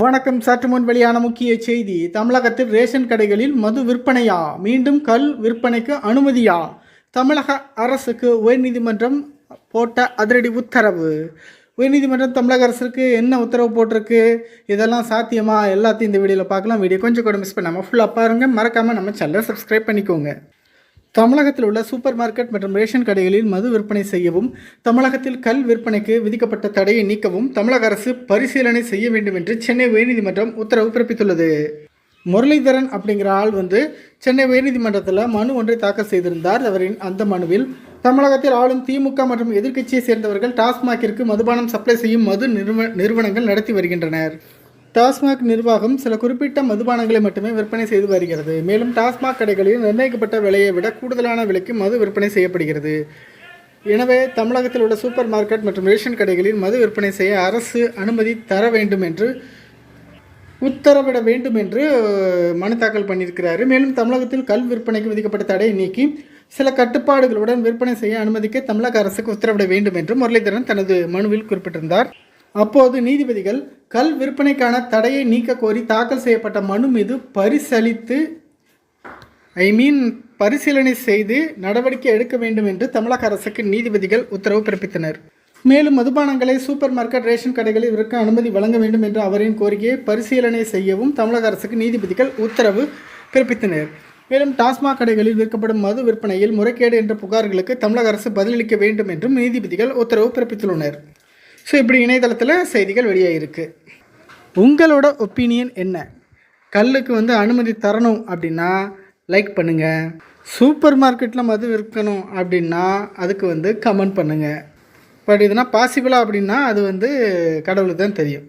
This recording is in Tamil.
வணக்கம். சற்று முன் வெளியான முக்கிய செய்தி. தமிழகத்தில் ரேஷன் கடைகளில் மது விற்பனையா? மீண்டும் கல் விற்பனைக்கு அனுமதியா? தமிழக அரசுக்கு உயர்நீதிமன்றம் போட்ட அதிரடி உத்தரவு. உயர்நீதிமன்றம் தமிழக அரசுக்கு என்ன உத்தரவு போட்டிருக்கு? இதெல்லாம் சாத்தியமா? எல்லாத்தையும் இந்த வீடியோவில் பார்க்கலாம். வீடியோ கொஞ்சம் கூட மிஸ் பண்ணாமல் ஃபுல்லாக பாருங்கள் மறக்காமல் நம்ம சேனலை சப்ஸ்கிரைப் பண்ணிக்கோங்க. தமிழகத்தில் உள்ள சூப்பர் மார்க்கெட் மற்றும் ரேஷன் கடைகளில் மது விற்பனை செய்யவும் தமிழகத்தில் கல் விற்பனைக்கு விதிக்கப்பட்ட தடையை நீக்கவும் தமிழக அரசு பரிசீலனை செய்ய வேண்டும் என்று சென்னை உயர்நீதிமன்றம் உத்தரவு பிறப்பித்துள்ளது. முரளிதரன் அப்படிங்கிற ஆள் வந்து சென்னை உயர்நீதிமன்றத்தில் மனு ஒன்றை தாக்கல் செய்திருந்தார். அவரின் அந்த மனுவில் தமிழகத்தில் ஆளும் திமுக மற்றும் எதிர்க்கட்சியை சேர்ந்தவர்கள் டாஸ்மாகிற்கு மதுபானம் சப்ளை செய்யும் மது நிறுவ நிறுவனங்கள் நடத்தி வருகின்றனர். டாஸ்மாக் நிர்வாகம் சில குறிப்பிட்ட மதுபானங்களை மட்டுமே விற்பனை செய்து வருகிறது. மேலும் டாஸ்மாக் கடைகளில் நிர்ணயிக்கப்பட்ட விலையை விட கூடுதலான விலைக்கு மது விற்பனை செய்யப்படுகிறது. எனவே தமிழகத்தில் உள்ள சூப்பர் மார்க்கெட் மற்றும் ரேஷன் கடைகளில் மது விற்பனை செய்ய அரசு அனுமதி தர வேண்டும் என்று உத்தரவிட வேண்டும் என்று மனு தாக்கல் பண்ணியிருக்கிறாரு. மேலும் தமிழகத்தில் கல் விற்பனைக்கு விதிக்கப்பட்ட தடையை நீக்கி சில கட்டுப்பாடுகளுடன் விற்பனை செய்ய அனுமதிக்க தமிழக அரசுக்கு உத்தரவிட வேண்டும் என்று முரளிதரன் தனது மனுவில் குறிப்பிட்டிருந்தார். அப்போது நீதிபதிகள் கல் விற்பனைக்கான தடையை நீக்க கோரி தாக்கல் செய்யப்பட்ட மனு மீது பரிசளித்து ஐ மீன் பரிசீலனை செய்து நடவடிக்கை எடுக்க வேண்டும் என்று தமிழக அரசுக்கு நீதிபதிகள் உத்தரவு பிறப்பித்தனர். மேலும் மதுபானங்களை சூப்பர் மார்க்கெட் ரேஷன் கடைகளில் விற்க அனுமதி வழங்க வேண்டும் என்ற அவரின் கோரிக்கையை பரிசீலனை செய்யவும் தமிழக அரசுக்கு நீதிபதிகள் உத்தரவு பிறப்பித்தனர். மேலும் டாஸ்மாக் கடைகளில் விற்கப்படும் மது விற்பனையில் முறைகேடு என்ற புகார்களுக்கு தமிழக அரசு பதிலளிக்க வேண்டும் என்றும் நீதிபதிகள் உத்தரவு பிறப்பித்துள்ளனர். ஸோ இப்படி இணையதளத்தில் செய்திகள் வெளியாகிருக்கு உங்களோட ஒப்பீனியன் என்ன? கல்லுக்கு வந்து அனுமதி தரணும் அப்படின்னா லைக் பண்ணுங்கள் சூப்பர் மார்க்கெட்டில் மது விற்கணும் அப்படின்னா அதுக்கு வந்து கமெண்ட் பண்ணுங்கள் பட் இதுனா பாசிபிளா அப்படின்னா அது வந்து கடவுளுக்கு தான் தெரியும்.